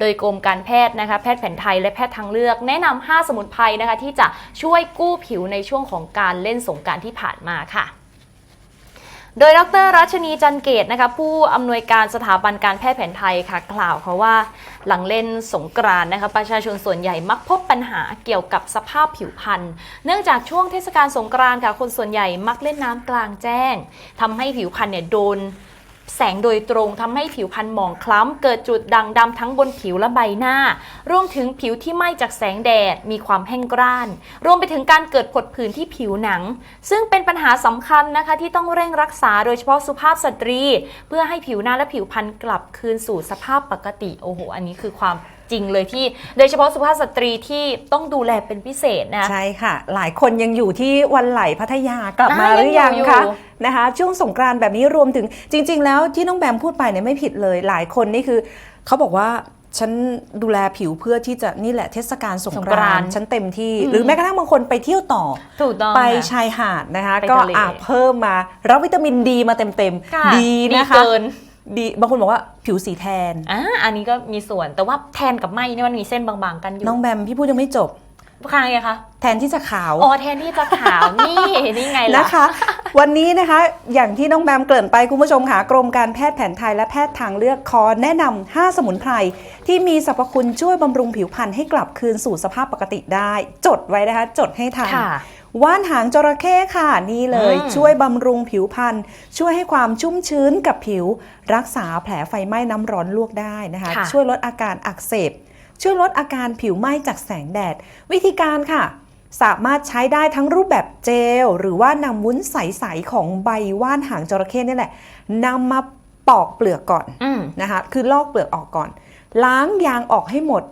โดยกรมการแพทย์นะคะแพทย์แผนไทยและแพทย์ทางเลือก แนะนำ5สมุนไพรนะคะที่จะช่วยกู้ผิวในช่วงของการเล่นสงการที่ผ่านมาค่ะโดยดรรัชนีจันเกตนะคะผู้อำนวยการสถาบันการแพทย์แผนไทยค่ะ กล่าวค่ะว่าหลังเล่นสงกรานนะคะประชาชนส่วนใหญ่มักพบปัญหาเกี่ยวกับสภาพผิวพรรณเนื่องจากช่วงเทศกาลสงกรานค่ะคนส่วนใหญ่มักเล่นน้ำกลางแจ้งทำให้ผิวพรรณเนี่ยโดน แสงโดยตรงทำให้ผิวพรรณหมองคล้ำ เกิดจุดด่างดำทั้งบนผิวและใบหน้า รวมถึงผิวที่ไหม้จากแสงแดด มีความแห้งกร้าน รวมไปถึงการเกิดผดผื่นที่ผิวหนัง ซึ่งเป็นปัญหาสำคัญนะคะที่ต้องเร่งรักษาโดยเฉพาะสุภาพสตรี เพื่อให้ผิวหน้าและผิวพรรณกลับคืนสู่สภาพปกติ โอ้โห อันนี้คือความจริงเลยที่โดยเฉพาะสุภาพสตรีที่ต้องดูแลเป็นพิเศษนะคะใช่ค่ะ หลายคนยังอยู่ที่วันไหลพัทยากลับมาอ่าหรือยังยังอยู่คะนะคะช่วงสงกรานต์แบบนี้รวมถึงจริง ๆ แล้วที่น้องแบมพูดไปเนี่ยไม่ผิดเลย หลายคนนี่คือเขาบอกว่า ฉันดูแลผิวเพื่อที่จะนี่แหละเทศกาลสงสงกกรารานนต์ต์ฉันเต็มที่ อืม หรือแม้กระทั่งบางคนไปเที่ยวต่อ ถูกต้อง ไปค่ะชายหาดนะคะ ไปก็ทะเล อะเพิ่มมารับวิตามินดีมาเต็มค่ะๆดีนะคะเกินดีบางคนบอกว่าผิวสีแทน อ่าอันนี้ก็มีส่วนแต่ว่าแทนกับไหมเนี่ยมันมีเส้นบางๆกันอยู่น้องแบมพี่พูดยังไม่จบใครอะคะแทนที่จะขาว อ๋อแทนที่จะขาว นี่นี่ไงล่ะ นะคะ วันนี้นะคะ อย่างที่น้องแบมเกริ่นไปคุณผู้ชมค่ะกรมการแพทย์แผนไทยและแพทย์ทางเลือกคอแนะนำ5สมุนไพรที่มีสรรพคุณช่วยบำรุงผิวพรรณให้กลับคืนสู่สภาพปกติได้ จดไว้นะคะ จดให้ทันค่ะว่านหางจระเข้ค่ะนี่เลยอืมช่วยบำรุงผิวพรรณช่วยให้ความชุ่มชื้นกับผิว รักษาแผลไฟไหม้น้ำร้อนลวกได้นะคะค่ะช่วยลดอาการอักเสบช่วยลดอาการผิวไหม้จากแสงแดด วิธีการค่ะ สามารถใช้ได้ทั้งรูปแบบเจล หรือว่านำวุ้นใส ๆ ของใบว่านหางจระเข้นี่แหละนำมาปอกเปลือกก่อนอืมนะคะคือลอกเปลือกออกก่อน ล้างยางออกให้หมด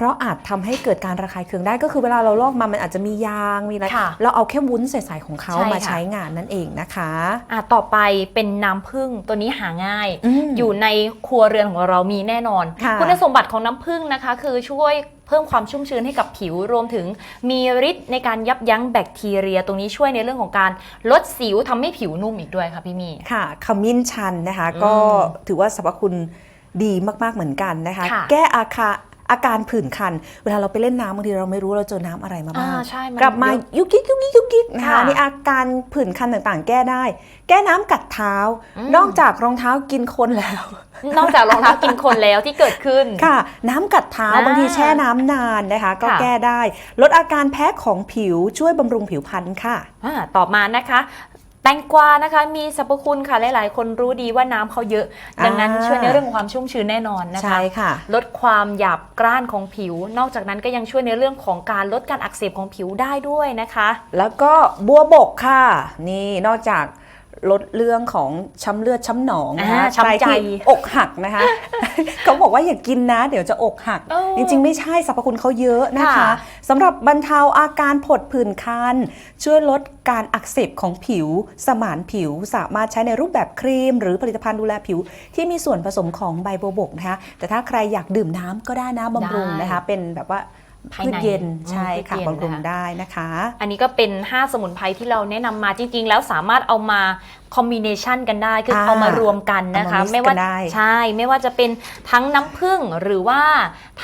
เพราะอาจทำให้เกิดการระคายเคืองได้ก็คือเวลาเราลอกมามันอาจจะมียางมีอะไรค่ะเราเอาแค่วุ้นใสๆของเขาใช่มาค่ะใช้งานนั่นเองนะคะอะต่อไปเป็นน้ำผึ้งตัวนี้หาง่ายอืมอยู่ในครัวเรือนของเรามีแน่นอนค่ะณสมบัติของน้ำผึ้งนะคะ คือช่วยเพิ่มความชุ่มชื้นให้กับผิวรวมถึงมีฤทธิ์ในการยับยั้งแบคทีเรีย ตรงนี้ช่วยในเรื่องของการลดสิวทำให้ผิวนุ่มอีกด้วยค่ะพี่มีค่ะขมิ้นชันนะคะอืมก็ถือว่าสรรพคุณดีมาก ๆ เหมือนกันนะคะค่ะแก้อาคา อาการผื่นคัน เวลาเราไปเล่นน้ำบางทีเราไม่รู้เราเจอน้ำอะไรมาบ้างอ่าใช่มันกลับมาเยอะยุกยิกยุกยิกยุกยิกนะคะค่ะนี่อาการผื่นคันต่างๆ แก้ได้ แก้น้ำกัดเท้าอืมนอกจากรองเท้ากินคนแล้ว นอกจากรองเท้ากินคนแล้วที่เกิดขึ้นค่ะ น้ำกัดเท้าอ่าบางทีแช่น้ำนานนะคะ ก็ค่ะแก้ได้ ลดอาการแพ้ของผิวช่วยบำรุงผิวพรรณค่ะอ่าต่อมานะคะ แตงกวานะคะมีสรรพคุณค่ะหลาย ๆ คนรู้ดีว่าน้ำเขาเยอะ ดังนั้นอ่า ช่วยในเรื่องของความชุ่มชื้นแน่นอนนะคะ ใช่ค่ะ ลดความหยาบกร้านของผิว นอกจากนั้นก็ยังช่วยในเรื่องของการลดการอักเสบของผิวได้ด้วยนะคะ แล้วก็บัวบกค่ะ นี่นอกจาก ลดเรื่องของช้ำเลือดช้ำหนองนะคะอ่าช้ำใจใครที่อกหักนะคะ เขาบอกว่าอย่ากินนะ เดี๋ยวจะอกหักเออจริง ๆ ไม่ใช่สรรพคุณเขาเยอะนะคะค่ะสำหรับบรรเทาอาการผดผื่นคัน ช่วยลดการอักเสบของผิว สมานผิวสามารถใช้ในรูปแบบครีม หรือผลิตภัณฑ์ดูแลผิว ที่มีส่วนผสมของใบบัวบกนะคะแต่ถ้าใครอยากดื่มน้ำก็ได้นะบำรุงได้นะคะ เป็นแบบว่า ภายพืในชเย็นอืมใช่ค่ะพืชเย็นบำรุงนะคะได้นะคะ อันนี้ก็เป็น 5 สมุนไพรที่เราแนะนำมาจริง ๆ แล้วสามารถเอามา คอมบิเนชันกันได้คืออ่าเอามารวมกันนะคะเอามา mix ไม่ว่ากันได้ใช่ไม่ว่าจะเป็นทั้งน้ำผึ้งหรือว่า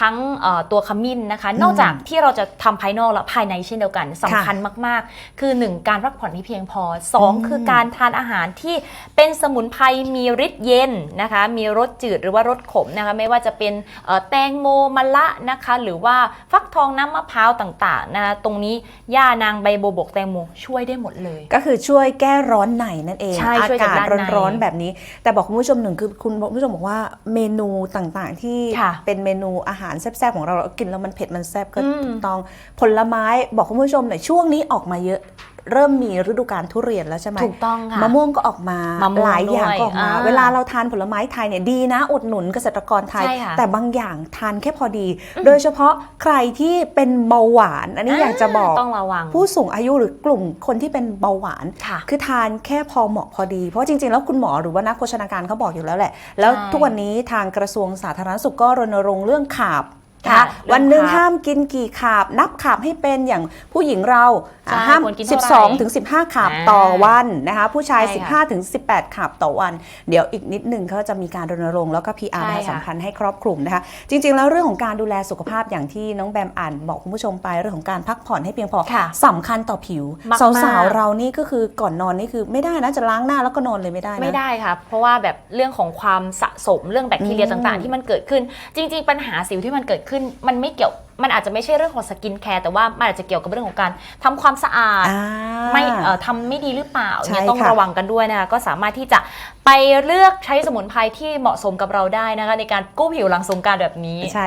ทั้งเอ่อตัวขมิ้นนะคะ นอกจากที่เราจะทำภายนอกแล้วภายในเช่นเดียวกันสำคัญมาก ๆ คือ 1 การพักผ่อนที่เพียงพอ 2 คือการทานอาหารที่เป็นสมุนไพรมีฤทธิ์เย็นนะคะ มีรสจืดหรือว่ารสขมนะคะ ไม่ว่าจะเป็นเอ่อแตงโมมะละนะคะ หรือว่าฟักทองน้ำมะพร้าวต่าง ๆ นะคะตรงนี้ย่านางใบโบบกแตงโมช่วยได้หมดเลย ก็คือช่วยแก้ร้อนในนั่นเองใช่อาช่วยจากกาศด้านในร้อนๆแบบนี้ แต่บอกคุณผู้ชมหนึ่งคือคุณผู้ชมบอกว่าเมนูต่างๆ ที่ค่ะ เป็นเมนูอาหารแซ่บๆของเราเรากินแล้วมันเผ็ดมันแซ่บก็อืมถูกต้องผลไม้บอกคุณผู้ชมหน่อยช่วงนี้ออกมาเยอะ เริ่มมีฤดูกาลทุเรียนแล้วใช่ไหมถูกต้องค่ะมะม่วงก็ออกมามะม่วงหลายอย่างด้วยก็ออกมาอ่าเวลาเราทานผลไม้ไทยเนี่ยดีนะอุดหนุนเกษตรกรไทย ใช่ค่ะแต่บางอย่างทานแค่พอดี โดยเฉพาะใครที่เป็นเบาหวาน อันนี้อยากจะบอก ต้องระวังผู้สูงอายุหรือกลุ่มคนที่เป็นเบาหวาน ค่ะ คือทานแค่พอเหมาะพอดี เพราะจริง ๆ แล้วคุณหมอหรือว่านักโภชนาการเขาบอกอยู่แล้วแหละ แล้วใช่ทุกวันนี้ทางกระทรวงสาธารณสุขก็รณรงค์เรื่องขาบ นะคะเรื่องวันหนึ่งคาร์บห้ามกินกี่ขาบ นับขาบให้เป็นอย่างผู้หญิงเราอะใช่ห้าม ควรกินเท่าไหร่12 ถึง 15 ขาบอ่าต่อวันนะคะผู้ชาย ใช่ค่ะ 15 ถึง 18 ขาบต่อวัน เดี๋ยวอีกนิดหนึงเขาจะมีการรณรงค์แล้วก็ PR ใช่นะคะค่ะสำคัญให้ครอบคลุมนะคะ จริง ๆ แล้วเรื่องของการดูแลสุขภาพอย่างที่น้องแบมอ่านบอกคุณผู้ชมไปเรื่องของการพักผ่อนให้เพียงพอ ค่ะสำคัญต่อผิว มากๆ สาวๆ เรานี่ก็คือก่อนนอนนี่คือไม่ได้นะจะล้างหน้าแล้วก็นอนเลยไม่ได้นะ ไม่ได้ค่ะ เพราะว่าแบบเรื่องของความสะสมเรื่องแบคทีเรียอืมต่างๆ ที่มันเกิดขึ้น จริง ๆ ปัญหาสิวที่มันเกิดขึ้นมันไม่เกี่ยวมันอาจจะไม่ใช่เรื่องของสกินแคร์แต่ว่ามันอาจจะเกี่ยวกับเรื่องของการทำความสะอาดอ่าไม่เอ่อทำไม่ดีหรือเปล่าใช่เนี่ยต้องค่ะระวังกันด้วยนะคะก็สามารถที่จะไปเลือกใช้สมุนไพรที่เหมาะสมกับเราได้นะคะในการกู้ผิวหลังสงกรารแบบนี้ใช่